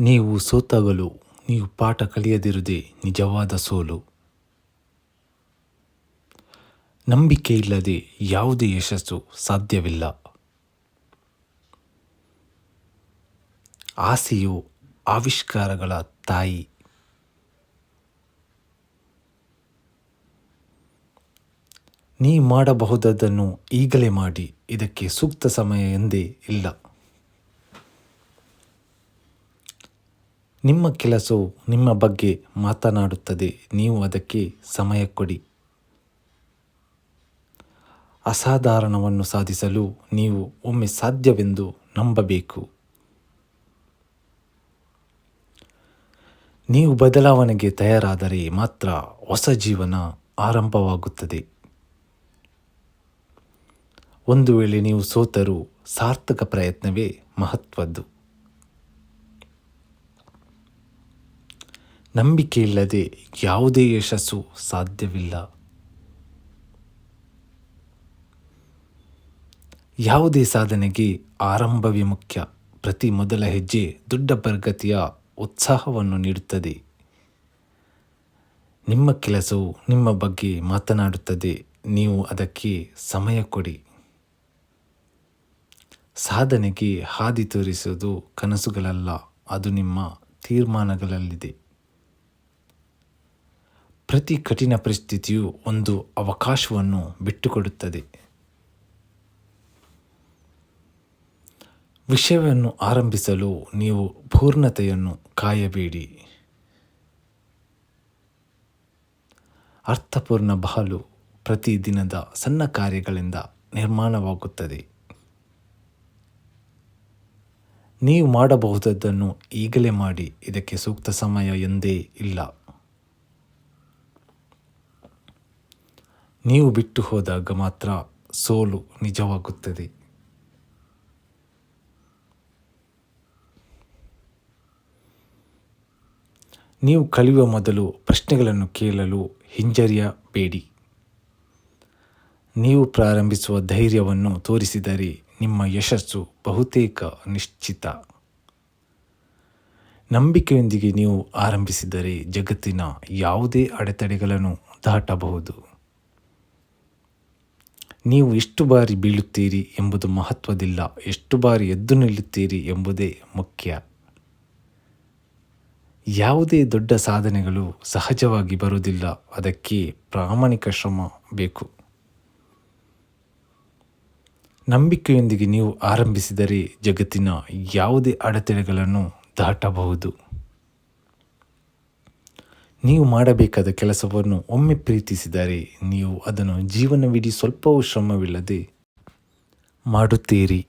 ನೀವು ಸೋತಾಗಲು, ನೀವು ಪಾಠ ಕಲಿಯದಿರುವುದೇ ನಿಜವಾದ ಸೋಲು. ನಂಬಿಕೆ ಇಲ್ಲದೆ ಯಾವುದೇ ಯಶಸ್ಸು ಸಾಧ್ಯವಿಲ್ಲ. ಆಸೆಯು ಆವಿಷ್ಕಾರಗಳ ತಾಯಿ. ನೀ ಮಾಡಬಹುದನ್ನು ಈಗಲೇ ಮಾಡಿ, ಇದಕ್ಕೆ ಸೂಕ್ತ ಸಮಯ ಎಂದೇ ಇಲ್ಲ. ನಿಮ್ಮ ಕೆಲಸವು ನಿಮ್ಮ ಬಗ್ಗೆ ಮಾತನಾಡುತ್ತದೆ. ನೀವು ಅದಕ್ಕೆ ಸಮಯ ಕೊಡಿ. ಅಸಾಧಾರಣವನ್ನು ಸಾಧಿಸಲು ನೀವು ಒಮ್ಮೆ ಸಾಧ್ಯವೆಂದು ನಂಬಬೇಕು. ನೀವು ಬದಲಾವಣೆಗೆ ತಯಾರಾದರೆ ಮಾತ್ರ ಹೊಸ ಜೀವನ ಆರಂಭವಾಗುತ್ತದೆ. ಒಂದು ವೇಳೆ ನೀವು ಸೋತರೂ ಸಾರ್ಥಕ ಪ್ರಯತ್ನವೇ ಮಹತ್ವದ್ದು. ನಂಬಿಕೆಯಿಲ್ಲದೆ ಯಾವುದೇ ಯಶಸ್ಸು ಸಾಧ್ಯವಿಲ್ಲ. ಯಾವುದೇ ಸಾಧನೆಗೆ ಆರಂಭವೇ ಮುಖ್ಯ. ಪ್ರತಿ ಮೊದಲ ಹೆಜ್ಜೆ ದೊಡ್ಡ ಪ್ರಗತಿಯ ಉತ್ಸಾಹವನ್ನು ನೀಡುತ್ತದೆ. ನಿಮ್ಮ ಕೆಲಸವು ನಿಮ್ಮ ಬಗ್ಗೆ ಮಾತನಾಡುತ್ತದೆ. ನೀವು ಅದಕ್ಕೆ ಸಮಯ ಕೊಡಿ. ಸಾಧನೆಗೆ ಹಾದಿ ತೋರಿಸುವುದು ಕನಸುಗಳಲ್ಲ. ಅದು ನಿಮ್ಮ ತೀರ್ಮಾನಗಳಲ್ಲಿದೆ. ಪ್ರತಿ ಕಠಿಣ ಪರಿಸ್ಥಿತಿಯು ಒಂದು ಅವಕಾಶವನ್ನು ಬಿಟ್ಟುಕೊಡುತ್ತದೆ. ವಿಷಯವನ್ನು ಆರಂಭಿಸಲು ನೀವು ಪೂರ್ಣತೆಯನ್ನು ಕಾಯಬೇಡಿ. ಅರ್ಥಪೂರ್ಣ ಬಹಲು ಪ್ರತಿದಿನದ ಸಣ್ಣ ಕಾರ್ಯಗಳಿಂದ ನಿರ್ಮಾಣವಾಗುತ್ತದೆ. ನೀವು ಮಾಡಬಹುದನ್ನು ಈಗಲೇ ಮಾಡಿ, ಇದಕ್ಕೆ ಸೂಕ್ತ ಸಮಯ ಎಂದೇ ಇಲ್ಲ. ನೀವು ಬಿಟ್ಟು ಹೋದಾಗ ಮಾತ್ರ ಸೋಲು ನಿಜವಾಗುತ್ತದೆ. ನೀವು ಕಲಿಯುವ ಮೊದಲು ಪ್ರಶ್ನೆಗಳನ್ನು ಕೇಳಲು ಹಿಂಜರಿಯಬೇಡಿ ನೀವು ಪ್ರಾರಂಭಿಸುವ ಧೈರ್ಯವನ್ನು ತೋರಿಸಿದರೆ ನಿಮ್ಮ ಯಶಸ್ಸು ಬಹುತೇಕ ನಿಶ್ಚಿತ. ನಂಬಿಕೆಯೊಂದಿಗೆ ನೀವು ಆರಂಭಿಸಿದರೆ ಜಗತ್ತಿನ ಯಾವುದೇ ಅಡೆತಡೆಗಳನ್ನು ದಾಟಬಹುದು. ನೀವು ಎಷ್ಟು ಬಾರಿ ಬೀಳುತ್ತೀರಿ ಎಂಬುದು ಮಹತ್ವದಿಲ್ಲ. ಎಷ್ಟು ಬಾರಿ ಎದ್ದು ನಿಲ್ಲುತ್ತೀರಿ ಎಂಬುದೇ ಮುಖ್ಯ. ಯಾವುದೇ ದೊಡ್ಡ ಸಾಧನೆಗಳು ಸಹಜವಾಗಿ ಬರುವುದಿಲ್ಲ. ಅದಕ್ಕೆ ಪ್ರಾಮಾಣಿಕ ಶ್ರಮ ಬೇಕು. ನಂಬಿಕೆಯೊಂದಿಗೆ ನೀವು ಆರಂಭಿಸಿದರೆ ಜಗತ್ತಿನ ಯಾವುದೇ ಅಡೆತಡೆಗಳನ್ನು ದಾಟಬಹುದು. ನೀವು ಮಾಡಬೇಕಾದ ಕೆಲಸವನ್ನು ಒಮ್ಮೆ ಪ್ರೀತಿಸಿದರೆ ನೀವು ಅದನ್ನು ಜೀವನವಿಡೀ ಸ್ವಲ್ಪವೂ ಶ್ರಮವಿಲ್ಲದೆ ಮಾಡುತ್ತೀರಿ.